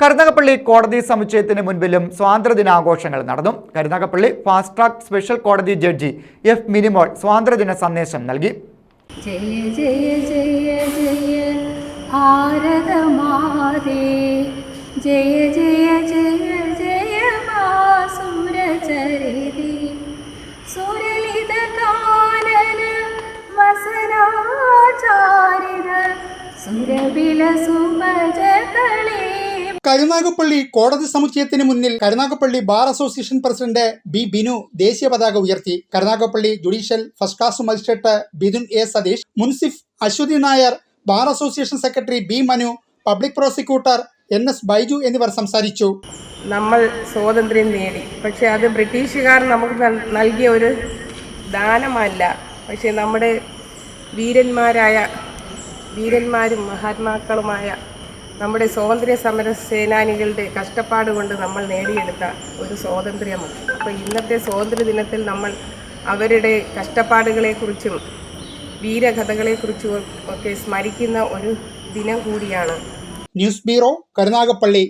കരുനാഗപ്പള്ളി കോടതി സമുച്ചയത്തിന് മുൻപിലും സ്വാതന്ത്ര്യദിനാഘോഷങ്ങൾ നടന്നു. കരുനാഗപ്പള്ളി ഫാസ്റ്റ് ട്രാക്ക് സ്പെഷ്യൽ കോടതി ജഡ്ജി എഫ് മിനിമോൾ സ്വാതന്ത്ര്യദിന സന്ദേശം നൽകി. ജയ ജയ ജയ ജയ ജയ ജയ ജയ ജയ കരുനാഗപ്പള്ളി കോടതി സമുച്ചയത്തിന് മുന്നിൽ Karunagappally bar association president B Binu ദേശീയ പതാക ഉയർത്തി. Karunagappally judicial first class magistrate Bidun A Satheesh munsif Aswathi Nair bar association secretary B Manu public prosecutor N S Baiju എന്നിവർ സംസാരിച്ചു. നമ്മൾ സ്വാതന്ത്ര്യം നേടി. പക്ഷെ അത് ബ്രിട്ടീഷുകാർ നമുക്ക് നൽകിയ ഒരു ദാനമല്ല. പക്ഷെ നമ്മുടെ വീരന്മാരായ വീരന്മാരും മഹാത്മാക്കളുമായ നമ്മുടെ സ്വാതന്ത്ര്യ സമര സേനാനികളുടെ കഷ്ടപ്പാട് കൊണ്ട് നമ്മൾ നേടിയെടുത്ത ഒരു സ്വാതന്ത്ര്യമാണ്. അപ്പോൾ ഇന്നത്തെ സ്വാതന്ത്ര്യ ദിനത്തിൽ നമ്മൾ അവരുടെ കഷ്ടപ്പാടുകളെക്കുറിച്ചും വീരകഥകളെക്കുറിച്ചും ഒക്കെ സ്മരിക്കുന്ന ഒരു ദിനം കൂടിയാണ്. News bureau Karunagappally.